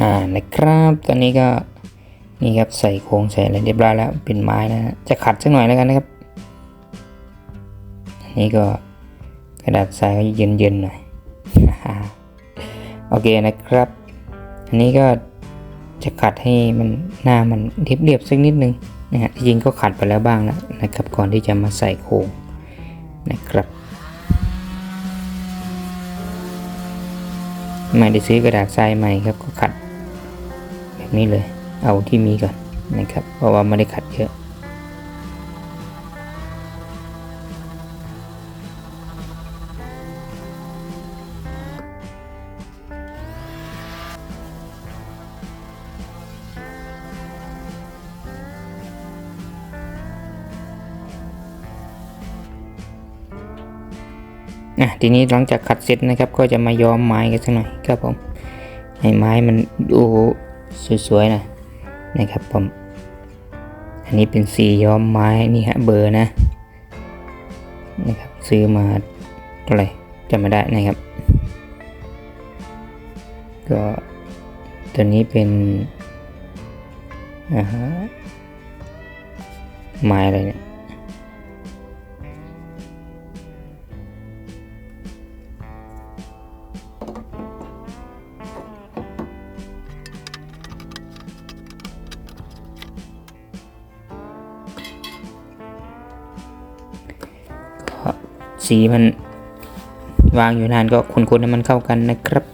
อ่านะครับตอนนี้ก็นี่ครับใส่โครงใส่อะไรเรียบร้อยแล้วเป็นไม้นะฮะจะขัดสักหน่อยแล้วกันนะครับอันนี้ก็กระดาษทรายก็เย็นๆหน่อยโอเคนะครับ อันนี้ก็จะขัดให้มันหน้ามันเรียบๆสักนิดนึงนะฮะจริงก็ขัดไปแล้วบ้างแล้วนะครับ ก่อนที่จะมาใส่โครงนะครับ ไม่ได้ซื้อกระดาษทรายใหม่ครับก็ขัด แบบนี้เลย เอาที่มีก่อนนะครับ เพราะว่าไม่ได้ขัดเยอะอะทีนี้หลังจากขัดเสร็จนะครับ ก็จะมาย้อมไม้กันสักหน่อยครับผมให้ไม้มันดู สวยๆนะนะครับผม อันนี้เป็นสีย้อมไม้นี่ฮะเบอร์นะนะครับซื้อมาเท่าไหร่จำไม่ได้นะครับ ก็ตัวนี้เป็นอ่าฮะไม้อะไรเนี่ย สีมันวางอยู่นานก็คนๆให้มันเข้ากันนะครับ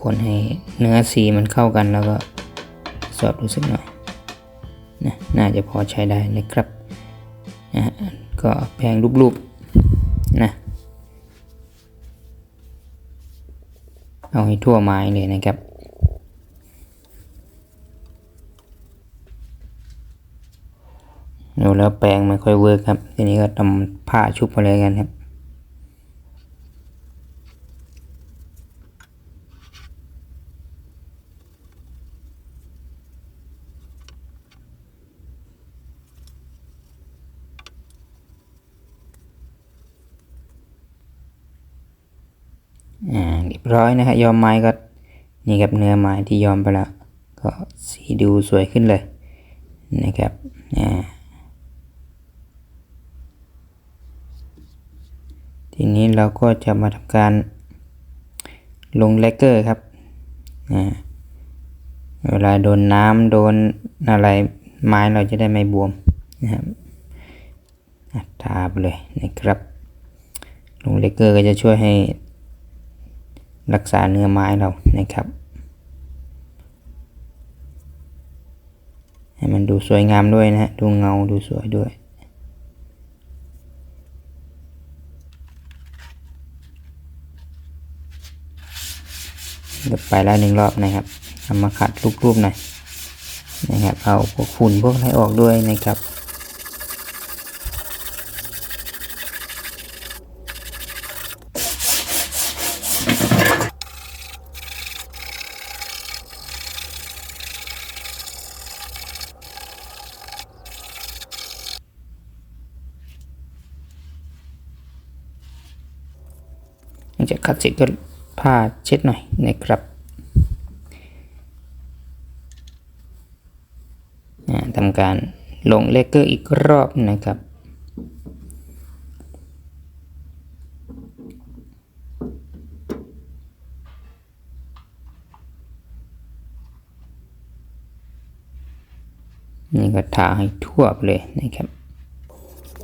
คนให้เนื้อสีมันเข้ากันแล้วก็สอดดูสักหน่อยนะน่าจะพอใช้ได้นะครับนะก็แพงรูปๆนะเอาให้ทั่วไม้เลยนะครับ ดูแล้วแปลงไม่ค่อยเวิร์กครับ ทีนี้ก็ทำผ้าชุบไปเลยกันครับอ่าเรียบร้อยนะฮะยอมไม้ก็นี่ครับเนื้อไม้ที่ยอมไปแล้วก็สีดูสวยขึ้นเลยนะครับอ่า ทีนี้เราก็จะมาทำการลงเลกเกอร์ครับเวลาโดนน้ำโดนอะไรไม้เราจะได้ไม่บวมนะครับทาไปเลยนะครับ ลงเลกเกอร์ก็จะช่วยให้รักษาเนื้อไม้เรานะครับ ให้มันดูสวยงามด้วยนะฮะดูเงาดูสวยด้วย เดี๋ยว ไปแล้วหนึ่งรอบนะครับเอามาขัดรูปๆหน่อยนะครับเอาพวกฝุ่นพวกอะไรออกด้วยนะครับจากขัดเสร็จก็ ผ้าเช็ดหน่อยนะครับทำการลงเลกเกอร์อีกรอบนะครับ นี่ก็ทาให้ทั่วเลยนะครับ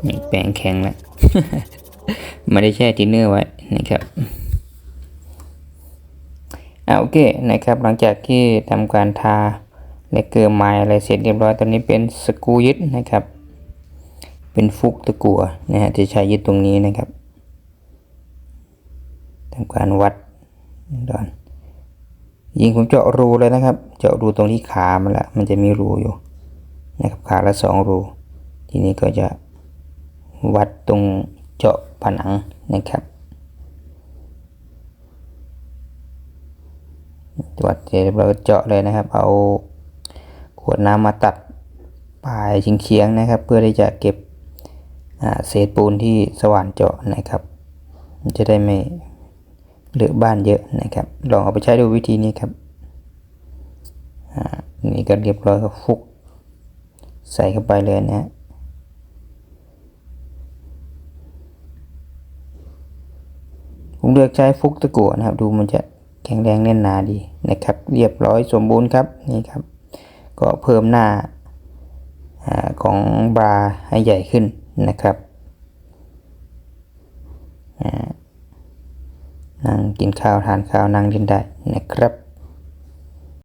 นี่แปรงแข็งแล้ว ไม่ได้แช่ทินเนอร์ไว้นะครับ อ่าโอเคนะครับหลังจากที่ทำการทาเลเกอร์ไม้อะไรเสร็จเรียบร้อยตอนนี้เป็นสกรูยึดนะครับ เป็นฟุกตะกัวนะฮะจะใช้ยึดตรงนี้นะครับทำการวัดดอนยิงผมเจาะรูเลยนะครับ เจาะรูตรงที่ขามันละมันจะมีรูอยู่นะครับขาละสองรู ทีนี้ก็จะวัดตรงเจาะผนังนะครับ ตรวจเสร็จเราเจาะเลยนะครับ เอาขวดน้ำมาตัดปลายชิงเคียงๆนะครับ เพื่อที่จะเก็บเศษปูนที่สว่านเจาะนะครับจะได้ไม่เหลือบ้านเยอะนะครับ ลองเอาไปใช้ดูวิธีนี้ครับนี่ก็เรียบร้อยก็ฟุก ใส่เข้าไปเลยนะฮะผมเลือกใช้ฟุกตะกั่วนะครับ ดูมันจะ ข็งแรงแน่นหนาดีนะครับ เรียบร้อยสมบูรณ์ครับนี่ครับ ก็เพิ่มหน้าของบาร์ให้ใหญ่ขึ้นนะครับอ่านั่งกินข้าวทานข้าวนั่งเล่นได้นะครับ